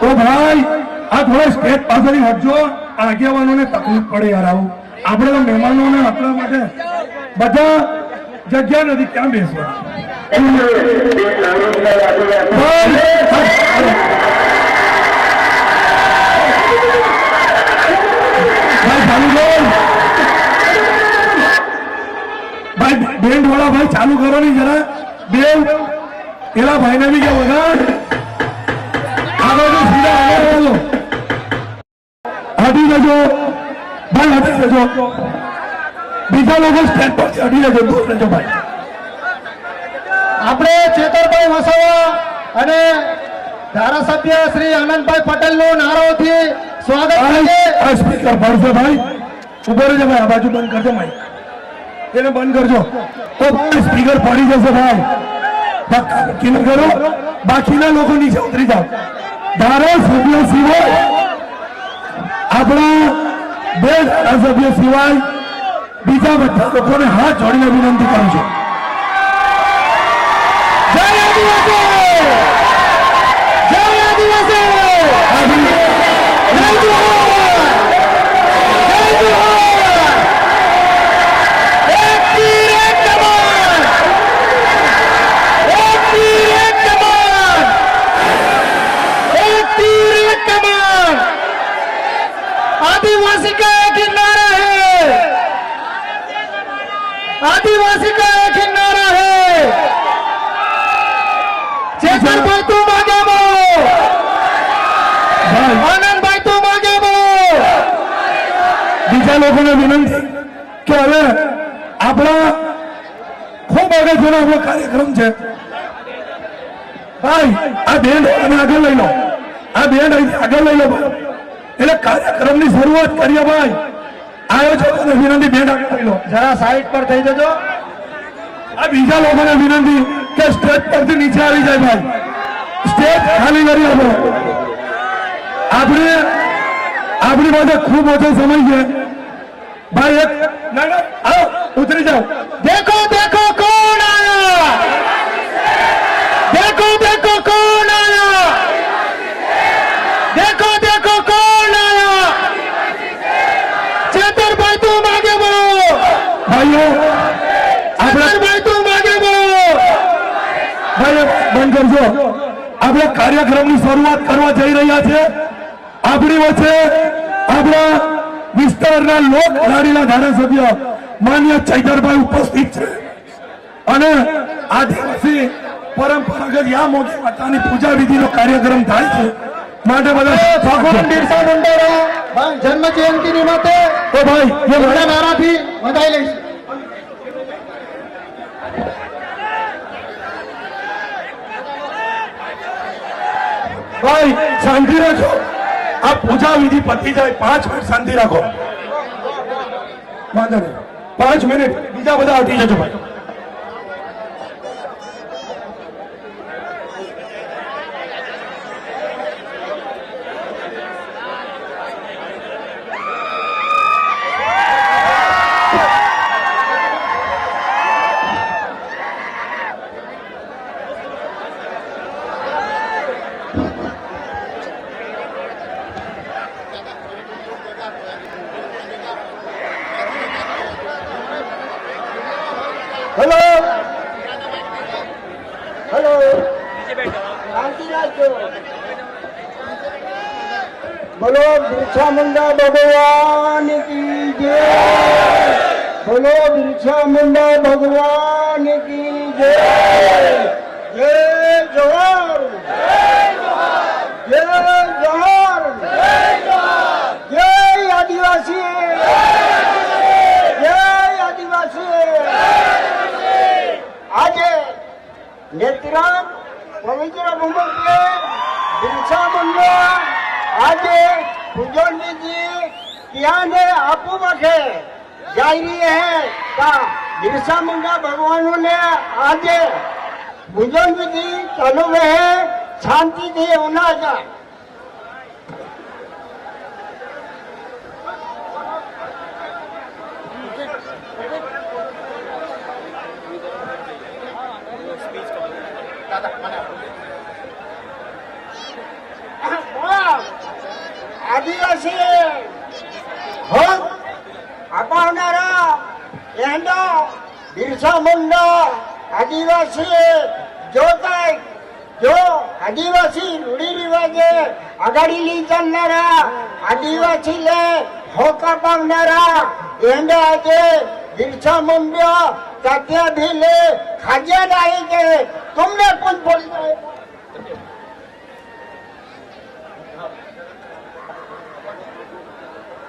તો ભાઈ, આ થોડા સ્ટેજ પાસેથી હટજો. આગેવાનોને તકલીફ પડે યાર આવું. આપણે તો મહેમાનોને આપણા માટે બધા જગ્યા નથી, ક્યાં બેસવા? ભાઈ બેન્ડ વાળા ભાઈ ચાલુ કરો ને જરા. બેન, પેલા ભાઈને બી કે વગાડ આગળ તો સીધા આગળ રહેલો હટી જજો ભાઈ હટી જજો બીજા લોકો સ્ટેન્ડ પર હટી જજો દૂર રહેજો ભાઈ આપણે ચેતરભાઈ વસાવા અને ધારાસભ્ય શ્રી આનંદભાઈ પટેલનું નારોથી સ્વાગત સ્પીકર ભરશે ભાઈ. ઊભો રહેજો ભાઈ આ બાજુ બંધ કરજો ભાઈ એને બંધ કરજો. તો ભાઈ સ્પીકર પડી જશે ભાઈ. બાકી ન કરો બાકીના લોકો નીચે ઉતરી જાઓ. ધારાસભ્ય સિવાય આપણા બે ધારાસભ્ય સિવાય બીજા બધા લોકોને હાથ જોડીને વિનંતી કરું છું જય આદિવાસી જય આદિવાસી आदिवासी का एक ही नारा है आदिवासी का एक ही नारा है चेतन भाई तुम आगे बढ़ो आनंद भाई तुम आगे बढ़ो બીજા લોકોને વિનંતી કે હવે આપણા ખૂબ અગત્યનો આપણો કાર્યક્રમ છે ભાઈ આ બેન્ડ તમે આગળ લઈ લો આ બેન્ડ અહીંથી આગળ લઈ લો ભાઈ. એટલે કાર્યક્રમની શરૂઆત કરીએ ભાઈ. આયોજકોને વિનંતી બેન આગળ લો જરા સાઈડ પર થઈ જજો. આ બીજા લોકોને વિનંતી કે સ્ટેજ પરથી નીચે આવી જાય ભાઈ. સ્ટેજ ખાલી કરી આપો. આપણે આપણી પાસે ખૂબ ઓછો સમય છે. ભાઈ એક આવો ઉતરી જાઓ. દેખો દેખો કોણ આયા? દેખો દેખો કોણ આયા? દેખો બંધ કરજો. આપણે કાર્યક્રમની શરૂઆત કરવા જઈ રહ્યા છે. આપણી વચ્ચે આપણા વિસ્તારના લોક લાડીલા ધારાસભ્ય માન્ય ચૈતરભાઈ ઉપસ્થિત છે. અને આદિવાસી પરંપરાગત યા મોટી માતાની પૂજા વિધિનો કાર્યક્રમ થાય છે. માટે બધા ભગવાન બિરસા મુંડાના જન્મ જયંતિ માટે તો ભાઈ. નારાથી વધાઈ લઈશું. ભાઈ, શાંતિ રાખો. આ પૂજા વિધિ પતી જાય. પાંચ મિનિટ શાંતિ રાખો. વાંધો નહીં. પાંચ મિનિટ. બીજા બધા હટી જજો ભાઈ હેલો હેલો બોલો બિરછા મુંડા ભગવાન કી જય. બોલો બિરછા મુંડા ભગવાન કી જય. જય જવાહર જય જવાહર જય આદિવાસી જય આદિવાસી આજે નેત્રમ પવિત્ર ભૂમિકે બિરસા મુંડા આજે પૂજન ક્યાંને આપવું પડશે જઈ રહી હે કા બિરસા મુંડા ભગવાનों ને આજે વિધિ ચાલુ રહે શાંતિથી ઉના જાય આદિવાસી હક આવનારા એના બિરસા મુંડા આદિવાસી જો કઈ, જો આદિવાસી રૂઢી રિવાજે અગાડી લઈ ચાલનારા આદિવાસી લે હોકા પામનારા એને આજે બિરસા મુંડા તત્યાભી લે ખાજિયા ડાહી કે તમને કુછ બોલી જાય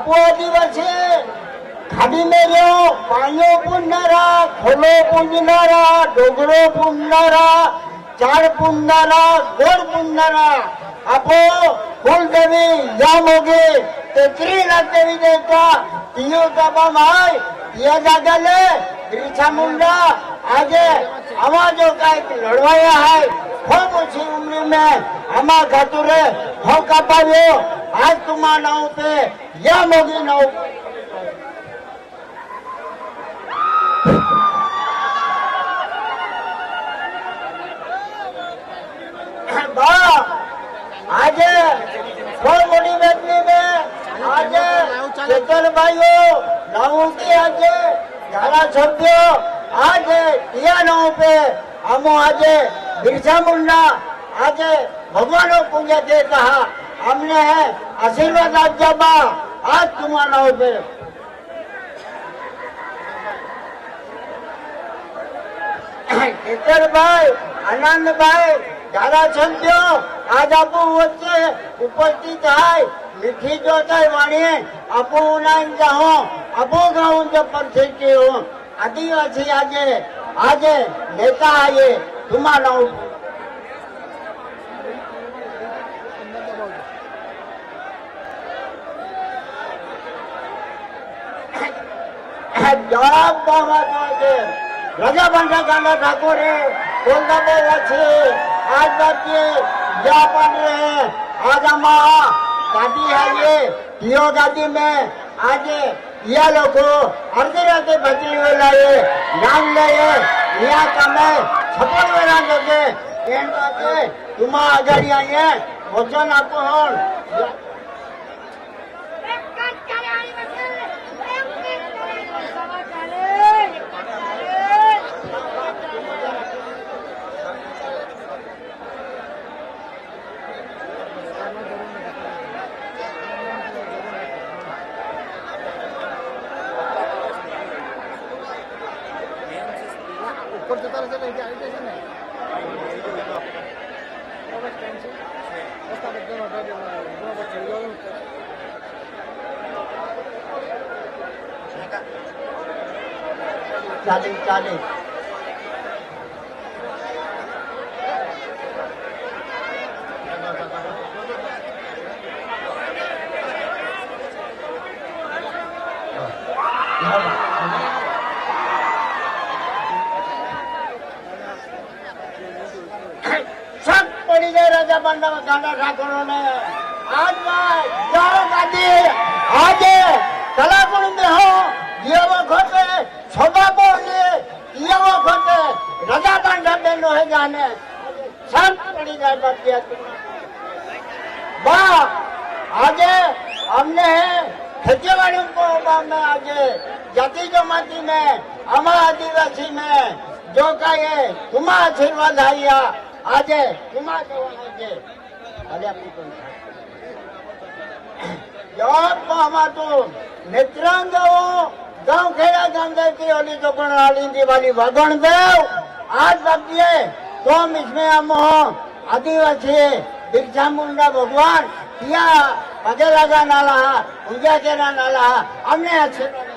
આપો આદિવાસી ખાડી મેર્યો પાણીઓ પૂજનારા ખોલો પૂજનારા ડોગરો પૂજનારા ચાર પૂજનારા ગોળ પૂજનારા આપો કુલદેવી જામોગે તે ત્રિનાથ દેવી દેવતા તિયો કાબા માય તિયા જાગલે બિરસા મુંડા આજે આમાં જો કાંઈક લડવાયા હાય ખૂબ ઓછી ઉંમરી में આમાં ખાતુરે હો કાપાવ્યો આજ તુમા નાવ पे યા મોગી નો આજે કોમોડી બેટની મે આજે ચેતનભાઈઓ નવથી આજે ધારાસભ્યો. આજે પિયાનો પે અમો આજે બિરસા મુંડા. આજે ભગવાનનો પૂજા તે કહા અમને આશીર્વાદ આપજા બા. हाथ तुम्हारा हो गए ખેતરભાઈ, આનંદભાઈ, ધારાસભ્યો, આજ આપો વચ્ચે ઉપસ્થિત થાય. મીઠી જો થાય વાણીએ આપુ ઉનાઈન જાહો. આપુ ગાઉન જો થઈ ગયો. આદિવાસી આજે આજે નેતા આજે આયે. તમારા ઉપર જવાબ બાબા છે. રજાબંધા ગાંડા ઠાકોરે કોલકાતા વાછી આજ બાકી જાપાન રે આજામા દાદી આજે યો દાદી મે આજે યા લોકો અડધી રાતે બચલી વેલાએ નામ લઈએ. યા તમે છપ્પન વેલા જગે એમ પાસે તુમા આગળ અહીંયા વચન આપો હોણ ચાલીસ ચાલીસ સબ પડી જાય રાજા પાંડવ ગાંડા ઠાકોરો ને આજ ભાઈ જાઓ ગાદી આજે સદા પણ ડબે નો હે જાને. સંત પડી જાય બધી બા, આજે અમને ખેતીવાડી મેં આજે જાતિ જમાતી મેં અમા આદિવાસી મેં જો કાંઈ તુમા આશીર્વાદ આવ્યા આજે તુમા કહેવાના છે. અરે જવાબમાં અમાર તો નેત્રાંગ ગાઉં ખેડા ગામ દેતી ઓલી તો પણ આલી દિવાળી વગણ દેવ आज सब्जी तो इसमें हम हो आदिवासी बिरसा मुंडा भगवान या पगे लगा नाला पूजा के नाला हमने आशीर्वाद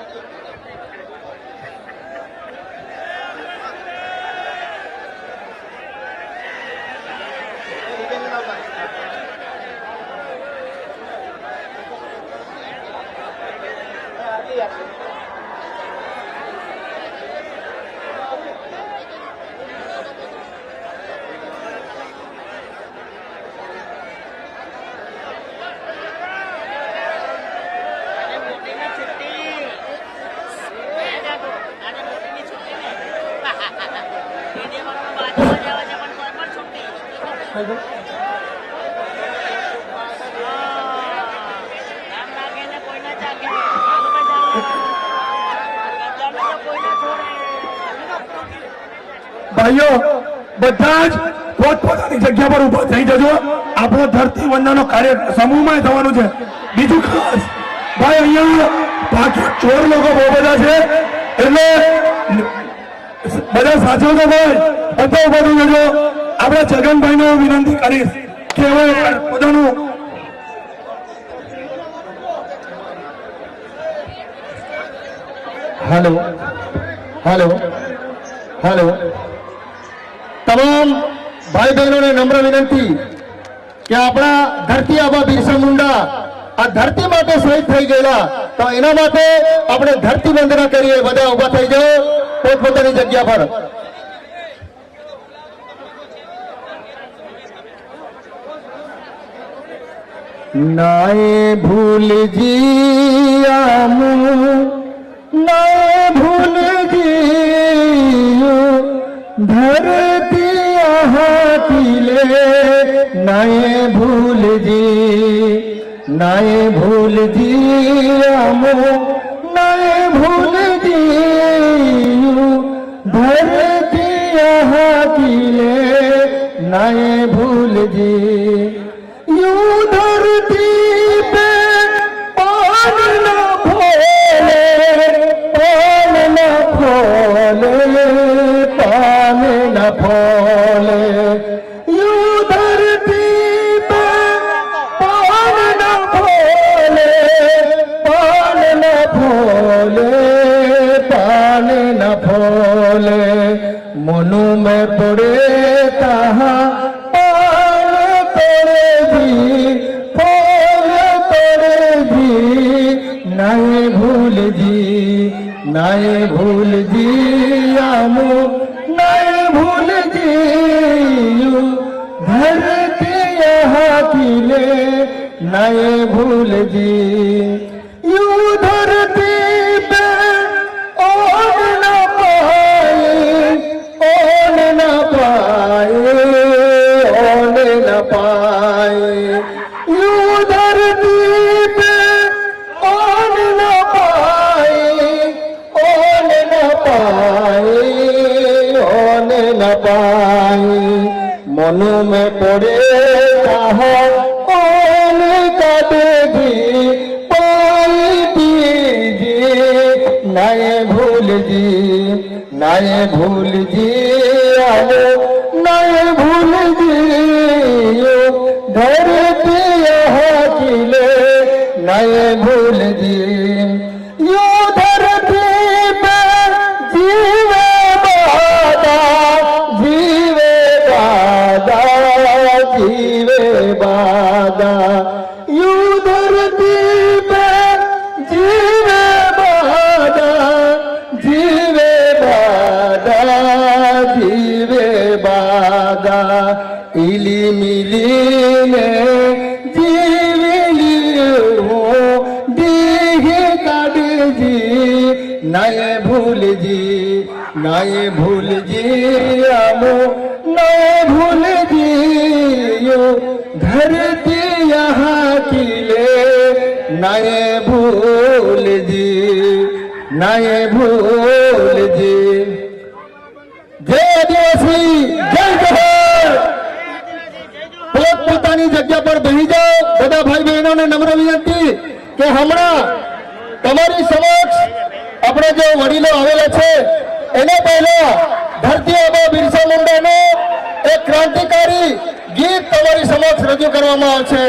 ભાઈઓ, બધા જ પોતપોતાની જગ્યા પર ઊભા થઈ જજો. આપણો ધરતી વંદનાનો કાર્ય સમૂહમાં થવાનું છે. બીજું ખાસ, ભાઈ, અહીંયા બાકી ચોર લોકો બહુ બધા છે. એટલે બધા સાચવજો ભાઈ, બધા ઊભા થઈ જજો. આપણે છગનભાઈને હું વિનંતી કરીશ કે પોતાનું હેલો હેલો હેલો તમામ ભાઈ બહેનોને નમ્ર વિનંતી કે આપણા ધરતી આબા બિરસા મુંડા આ ધરતી માટે શહીદ થઈ ગયેલા, તો એના માટે આપણે ધરતી વંદના કરીએ. બધા ઊભા થઈ જાઓ પોતપોતાની જગ્યા પર. નાય ભૂલ જીયામું નાય ભૂલ જીયો ધરતી હાથીલે નાય ભૂલ જી નાય ભૂલ જીયામું નાય ભૂલ જીયો ધરતી હાથીલે નાય ભૂલ જી मनु में पड़े कहा पान तोड़े भी फूल तोड़े भी नए भूल जी नए भूल जी आमू नए भूल जी यू धरती यहाँ किले नए भूल जी পাই। মনুমে পড়ে তাহার অনেকা দেবী পালটি জি নাই ভুল জি নাই ভুল জি আলো, নাই ভুল জি ধরতে হাকিলে নাই ভুল জি નાય ભૂલ જીયામો નાય ભૂલ જીયો ધરતી યહાં કિલે નાય ભૂલ જી નાય ભૂલ જી જય આદિવાસી જય જવાહર પોતપોતાની જગ્યા પર બેસી જાઓ બધા ભાઈ બહેનોને નમ્ર વિનંતી કે હમણાં તમારી સમક્ષ આપણે જે વડીલો આવેલા છે એને પહેલા ધરતી આબા બિરસા મુંડાનો એક ક્રાંતિકારી ગીત તમારી સમક્ષ રજૂ કરવામાં આવશે.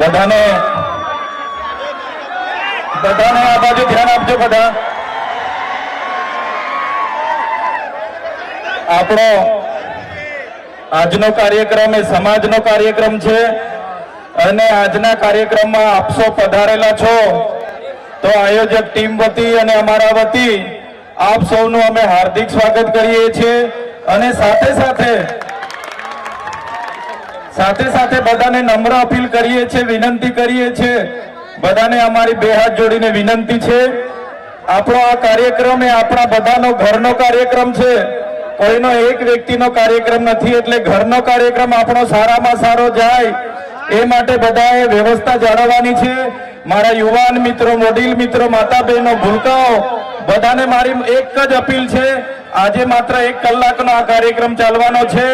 બધાને બધાને આ બાજુ ધ્યાન આપજો બધા. આપણો આજનો કાર્યક્રમ એ સમાજનો કાર્યક્રમ છે. અને આજના કાર્યક્રમમાં આપસો પધારેલા છો. તો આયોજક ટીમ વતી અને અમારા વતી આપ સૌનું અમે હાર્દિક સ્વાગત કરીએ છીએ. અને સાથે સાથે સાથે સાથે બધાને નમ્ર અપીલ કરીએ છીએ, વિનંતી કરીએ છીએ. બધાને અમારી બે હાથ જોડીને વિનંતી છે. આપણો આ કાર્યક્રમ એ આપણા બધાનો ઘરનો કાર્યક્રમ છે. કોઈનો એક વ્યક્તિનો કાર્યક્રમ નથી એટલે ઘરનો કાર્યક્રમ આપણો સારામાં સારો જાય. એ માટે બધાએ વ્યવસ્થા જાળવવાની છે. મારા યુવાન મિત્રો મોડીલ મિત્રો માતા બહેનો ભૂલકાઓ, બધાને મારી એક જ અપીલ છે. આજે માત્ર એક કલાકનો આ કાર્યક્રમ ચાલવાનો છે.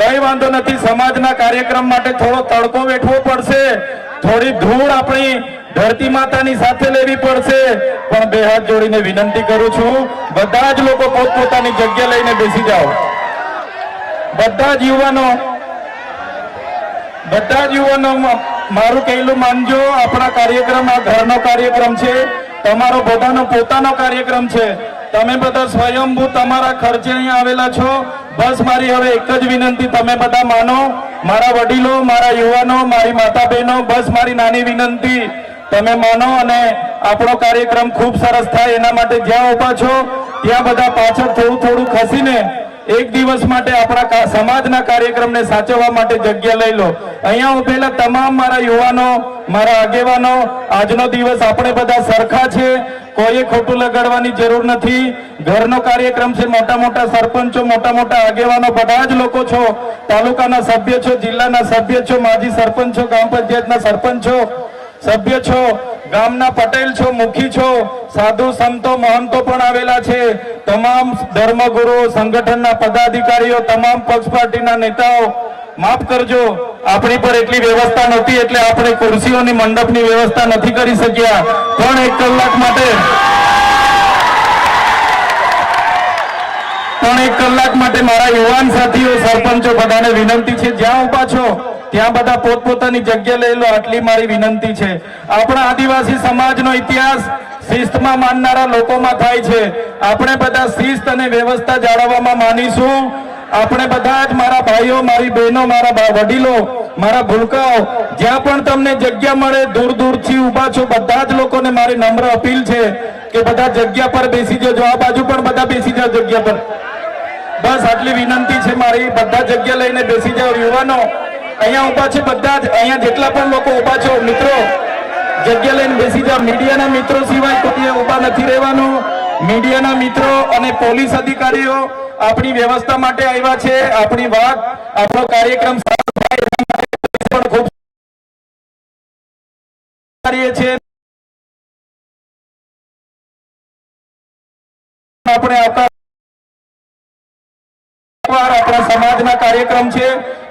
કઈ વાંધો નથી, સમાજના કાર્યક્રમ માટે થોડો તડકો વેઠવો પડશે. થોડી ધૂળ આપણી ધરતી માતાની સાથે લેવી પડશે. પણ બે હાથ જોડીને વિનંતી કરું છું, બધા જ લોકો પોતપોતાની જગ્યા લઈને બેસી જાઓ. બધા જ યુવાનો, બધા જ યુવાનો મારું કહેલું માનજો, આપણા કાર્યક્રમ, આ ઘરનો કાર્યક્રમ છે. તમારો બધાનો પોતાનો કાર્યક્રમ છે. તમે બધા સ્વયંભૂ તમારા ખર્ચે અહીંયા આવેલા છો. બસ મારી હવે એક જ વિનંતી, તમે બધા માનો. મારા વડીલો, મારા યુવાનો, મારી માતા બહેનો બસ મારી નાની વિનંતી. તમે માનો અને આપણો કાર્યક્રમ ખૂબ સરસ થાય. એના માટે જ્યાં ઊભા છો, ત્યાં બધા પાછળ થોડું થોડું ખસીને એક દિવસ માટે આપણા સમાજના કાર્યક્રમને સાચવવા માટે જગ્યા લઈ લો. અહીંયા ઉભેલા તમામ મારા યુવાનો, મારા આગેવાનો, આજનો દિવસ આપણે બધા સરખા છે. કોઈએ ખોટું લગાડવાની જરૂર નથી. ઘરનો કાર્યક્રમ છે, મોટા મોટા સરપંચો, મોટા મોટા આગેવાનો, બધા જ લોકો છો. તાલુકાના સભ્ય છો, જિલ્લાના સભ્ય છો, માજી સરપંચ છો ગ્રામ પંચાયતના સરપંચ છો, સભ્ય છો. ગામના પટેલ છો, મુખી છો, સાધુ સંતો, મહંતો પણ આવેલા છે. તમામ ધર્મગુરુ સંગઠનના પદાધિકારીઓ, તમામ પક્ષ પાર્ટીના નેતાઓ, માફ કરજો, આપણી પર એટલી વ્યવસ્થા નહોતી એટલે આપણે ખુરશીઓની મંડપની વ્યવસ્થા નથી કરી શક્યા. પણ એક કલાક માટે, પણ એક કલાક માટે મારા યુવાન સાથીઓ, સરપંચો બધાને વિનંતી છે, જ્યાં ઊભા છો ત્યાં બધા પોતપોતાની જગ્યા લઈ લો, આટલી મારી વિનંતી છે. આપણા આદિવાસી સમાજનો ઇતિહાસ શિસ્તમાં માનનારા લોકોમાં થાય છે. આપણે બધા શિસ્ત અને વ્યવસ્થા જાળવવામાં માનીશું. આપણે બધા જ મારા ભાઈઓ, મારી બહેનો, મારા વડીલો, મારા ભૂલકાઓ, જ્યાં પણ તમને જગ્યા મળે, દૂર દૂરથી ઊભા છો, બધા જ લોકોને મારી નમ્ર અપીલ છે કે બધા જગ્યા પર બેસી જજો. આ બાજુ પણ બધા બેસી જાઓ જગ્યા પર. બસ આટલી વિનંતી છે મારી. બધા જગ્યા લઈને બેસી જાઓ, યુવાનો. અહીંયા ઊભા છે બધા જ. અહીંયા જેટલા પણ લોકો ઊભા છો, મિત્રો, જગ્યા લઈને બેસી જાઓ. મીડિયાના મિત્રો સિવાય કોઈ ઊભા નથી રહેવાનું. મીડિયાના મિત્રો અને પોલીસ અધિકારીઓ આપણી વ્યવસ્થા માટે આવ્યા છે. આપણી વાત, આપણો કાર્યક્રમ પણ ખૂબ આપણે આપણા સમાજના કાર્યક્રમ છે.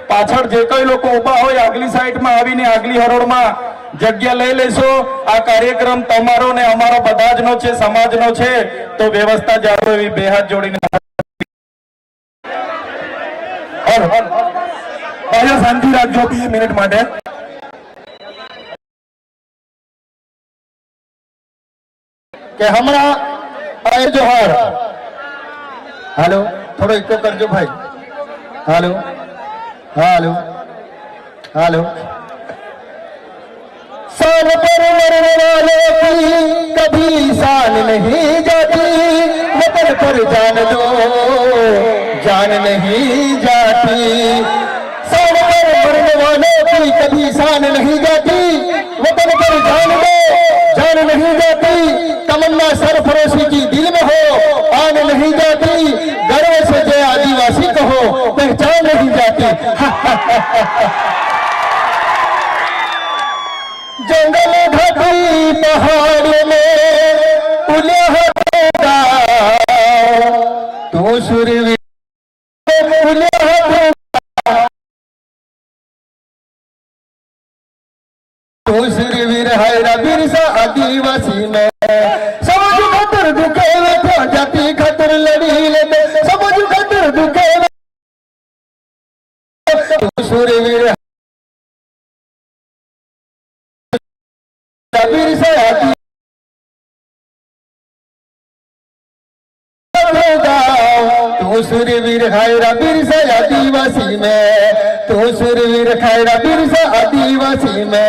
પાછળ જે કઈ લોકો ઊભા હોય, આગલી સાઈડમાં આવીને, આગલી હરોળમાં જગ્યા લઈ લેશો. આ કાર્યક્રમ તમારો ને અમારો બધા જનો છે, સમાજનો છે. તો વ્યવસ્થા જાળવો એવી બે હાથ જોડીને. શાંતિ રાખજો, બે મિનિટ માટે. કે હમણાં હાલો, થોડો ઇકો કરજો ભાઈ. હાલો. हेलो हेलो शान पर मरने वाले की कभी शान नहीं जाती। मतन पर जान दो, जान नहीं जाती। शान पर मरने वाले की कभी शान नहीं जाती। वतन पर जान दो, जान नहीं जाती। तमन्ना सरफरोशी की दिल में हो, आन नहीं जाती। गर्व से जंगल घटी पहाड़ में पुलिया होगा तू सूर्य तू सूर्य वीर है रबीर सा आदिवासी में সুর বীর খায়রা বিরসা আদিবাসী মে তু সুর বীর খায়রা বিরসা আদিবাসী মে